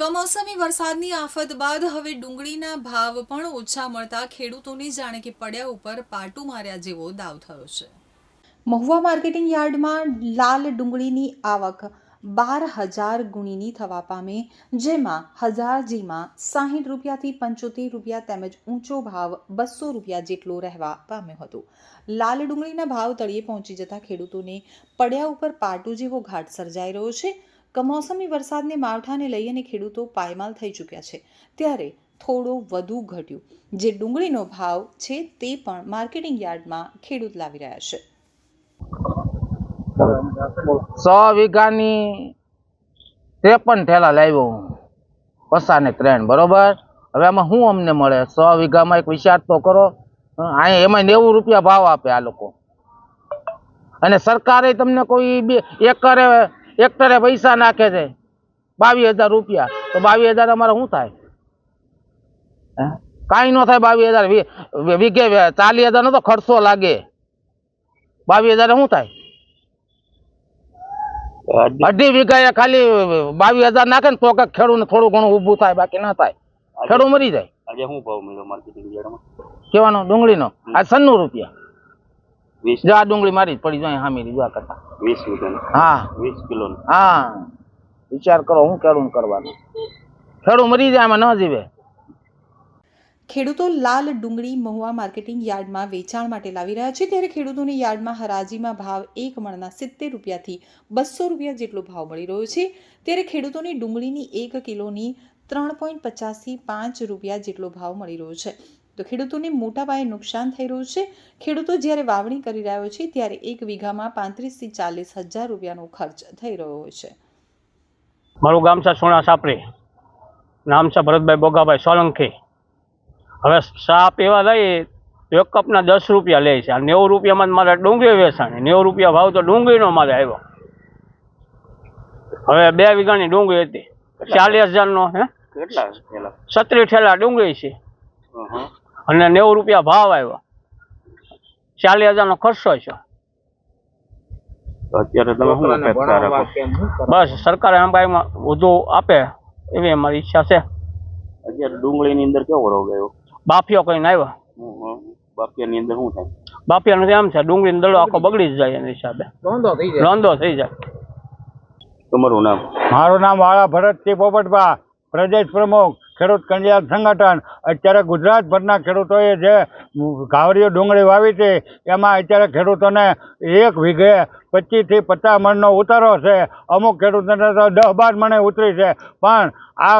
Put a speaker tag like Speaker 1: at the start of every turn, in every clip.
Speaker 1: કમોસમી વરસાદની આફત બાદ હવે ડુંગળીના ભાવ પણ ઓછા મળતા ખેડૂતોને જાણે કે પડ્યા ઉપર પાટું માર્યા જેવો દાવ થયો છે. મહુવા માર્કેટિંગ યાર્ડમાં લાલ ડુંગળીની આવક બાર હજાર ગુણીની થવા પામે, જેમાં હજારજીમાં સાહીઠ રૂપિયાથી પંચોતેર રૂપિયા તેમજ ઊંચો ભાવ બસો રૂપિયા જેટલો રહેવા પામ્યો હતો. લાલ ડુંગળીના ભાવ તળિયે પહોંચી જતા ખેડૂતોને પડ્યા ઉપર પાટું જેવો ઘાટ સર્જાઈ રહ્યો છે. કમોસમી વરસાદને માવઠાને લઈ ખેડૂતો પાયમાલ થઈ ચૂક્યા છે. ત્યારે થોડો વધુ ઘટ્યું. જે ડુંગળીનો ભાવ છે તે પણ માર્કેટિંગ યાર્ડમાં ખેડૂત લાવી રહ્યા છે.
Speaker 2: સો વીઘાની ત્રેપન ઠેલા લાવ્યો હું. પસાને ત્રણ, બરોબર? હવે આમાં શું અમને મળે? સો વીઘામાં એક વિચાર તો કરો. અહીંયા એમાં નેવું રૂપિયા ભાવ આપે આ લોકો. અને સરકારે તમને કોઈ બે એકરે એક્ટરે પૈસા નાખે છે. બાવીસ હજાર રૂપિયા. તો બાવીસ હજાર અમારે શું થાય? હે? કાંઈ ન થાય બાવીસ હજાર. વીઘે ચાલીસ હજારનો તો ખર્ચો લાગે. બાવીસ હજાર શું થાય? અઢી. વીઘા ખાલી બાવીસ હજાર નાખે ને તો કે ખેડૂત થોડું ઘણું ઊભું થાય બાકી ના થાય. ખેડૂત મરી જાય.
Speaker 3: આજે શું ભાવ મળ્યો માર્કેટિંગ
Speaker 2: કેવાનો? ડુંગળીનો? આ સન્નું રૂપિયા. જો આ ડુંગળી મારી જ પડી જાય હામી જો આ કરતા.
Speaker 3: વીસ
Speaker 2: હા.
Speaker 3: વીસ કિલો
Speaker 2: હા. વિચાર કરો હું કેળું કરવાનું. ખેડૂત મરી જાય આમાં ન જીવે.
Speaker 1: ખેડૂતો લાલ ડુંગળી મહુવા માર્કેટિંગ યાર્ડમાં વેચાણ માટે લાવી રહ્યા છે ત્યારે ખેડૂતોને યાર્ડમાં હરાજીમાં ભાવ એક મણના સિત્તેર રૂપિયાથી બસો રૂપિયા જેટલો ભાવ મળી રહ્યો છે ત્યારે ખેડૂતોને ડુંગળીની એક કિલોની ત્રણ પોઈન્ટ પચાસથી પાંચ રૂપિયા જેટલો ભાવ મળી રહ્યો છે. તો ખેડૂતોને મોટા પાયે નુકસાન થઈ રહ્યું છે. ખેડૂતો જ્યારે વાવણી કરી રહ્યો છે ત્યારે એક વીઘામાં પાંત્રીસથી ચાલીસ હજાર રૂપિયાનો ખર્ચ થઈ રહ્યો છે.
Speaker 4: મારું ગામ છે સોના સાપરી. નામ છે ભરતભાઈ બોગાભાઈ સોલંકી. હવે સાપ એવા લઈએ તો એક કપના દસ રૂપિયા લે છે. આ નેવું રૂપિયામાં મારે ડુંગળી વેચાણી. નેવું રૂપિયા ભાવ તો ડુંગળીનો મારે આવ્યો. હવે બે વીઘાની ડુંગળી હતી. ચાલીસ હજારનો હે?
Speaker 3: કેટલા થેલા
Speaker 4: સત્રી ઠેલા ડુંગળી છે. અને નેવું રૂપિયા ભાવ આવ્યો. ચાલીસ હજારનો ખર્ચો છે બસ સરકાર આમ વધુ આપે એવી અમારી ઈચ્છા છે.
Speaker 3: અત્યારે ડુંગળીની અંદર કેવો રોગ આવ્યો?
Speaker 4: બાફિયો કહીને આવ્યો.
Speaker 3: બાફિયાની અંદર શું થાય?
Speaker 4: બાફિયાનું એમ છે ડુંગળીનો દડો આખો બગડી જ જાય એના હિસાબે. રોંદો થઈ જાય.
Speaker 3: તમારું નામ?
Speaker 5: મારું નામ વાળા ભરતસિંહ પોપટભા પ્રદેશ પ્રમુખ. ખેડૂત કલ્યાણ સંગઠન. અત્યારે ગુજરાતભરના ખેડૂતોએ જે ઘાવરીઓ ડુંગળી વાવી છે, એમાં અત્યારે ખેડૂતોને એક વીઘે પચીસથી પચાસ મણનો ઉતારો છે. અમુક ખેડૂતોને તો દસ બાર મણે ઉતરી છે. પણ આ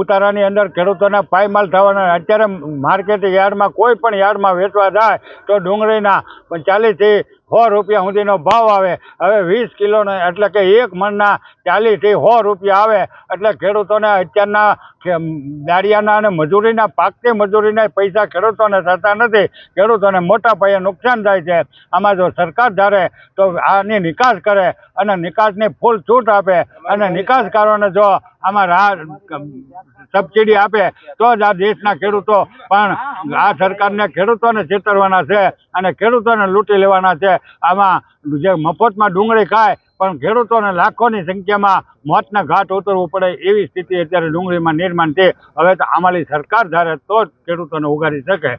Speaker 5: ઉતારાની અંદર ખેડૂતોને પાયમાલ થવાના અત્યારે માર્કેટ યાર્ડમાં કોઈ પણ યાર્ડમાં વેચવા જાય તો ડુંગળીના ચાલીસથી સો રૂપિયા સુધીનો ભાવ આવે. હવે વીસ કિલોનો એટલે કે એક મણના ચાલીસથી સો રૂપિયા આવે. એટલે ખેડૂતોને અત્યારના દાળિયાના અને મજૂરીના પાકતી મજૂરીના પૈસા ખેડૂતોને થતા નથી. ખેડૂતોને મોટા પાયે નુકસાન થાય છે. આમાં જો સરકાર ધારે તો આની નિકાસ કરે અને નિકાસની ફૂલ છૂટ આપે. અને નિકાસકારોને જો આમાં રાહ સબસિડી આપે, તો જ આ દેશના ખેડૂતો પણ આ સરકારને ખેડૂતોને છેતરવાના છે અને ખેડૂતોને લૂંટી લેવાના છે. આમાં જે મફતમાં ડુંગળી ખાય પણ ખેડૂતોને લાખોની સંખ્યામાં મોતના ઘાટ ઉતરવું પડે એવી સ્થિતિ અત્યારે ડુંગળીમાં નિર્માણ છે. હવે તો આમાંની સરકાર ધારે તો જ ખેડૂતોને ઉગાડી શકે.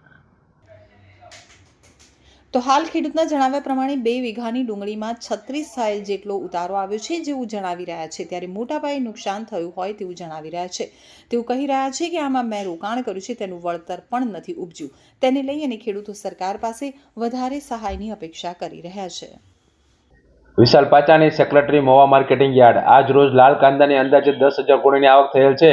Speaker 1: તો હાલ ખેડૂતના જણાવ્યા પ્રમાણે બે વીઘાની ડુંગળીમાં છત્રીસ સાયલ જેટલો ઉતારો આવ્યો છે જેવું જણાવી રહ્યા છે. ત્યારે મોટા પાયે નુકસાન થયું હોય તેવું જણાવી રહ્યા છે. તેવું કહી રહ્યા છે કે આમાં મેં રોકાણ કર્યું છે, તેનું વળતર પણ નથી ઉપજ્યું. તેને લઈ અને ખેડૂતો સરકાર પાસે વધારે સહાયની અપેક્ષા કરી રહ્યા છે.
Speaker 6: Vishal Pachani secretary Mova marketing yard. આજ રોજ લાલ કાંદાની અંદાજે દસ હજાર ગુણીની આવક થયેલ છે,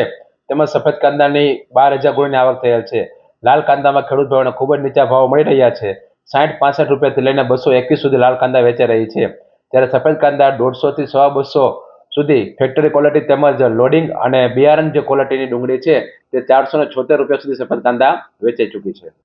Speaker 6: તેમજ સફેદ કાંદાની બાર હજાર ગુણીની આવક થયેલ છે. લાલ કાંદામાં ખેડૂત ભાવોને ખૂબ જ નીચા ભાવ મળી રહ્યા છે. સાઠ પાસઠ રૂપિયાથી લઈને બસો એકવીસ સુધી લાલ કાંદા વેચાઈ રહી છે. ત્યારે સફેદ કાંદા દોઢસોથી સવા બસો સુધી ફેક્ટરી ક્વોલિટી તેમજ લોડિંગ અને બિયારણ જે ક્વોલિટીની ડુંગળી છે, તે ચારસો ને છોતેર રૂપિયા સુધી સફેદ કાંદા વેચાઈ ચૂકી છે.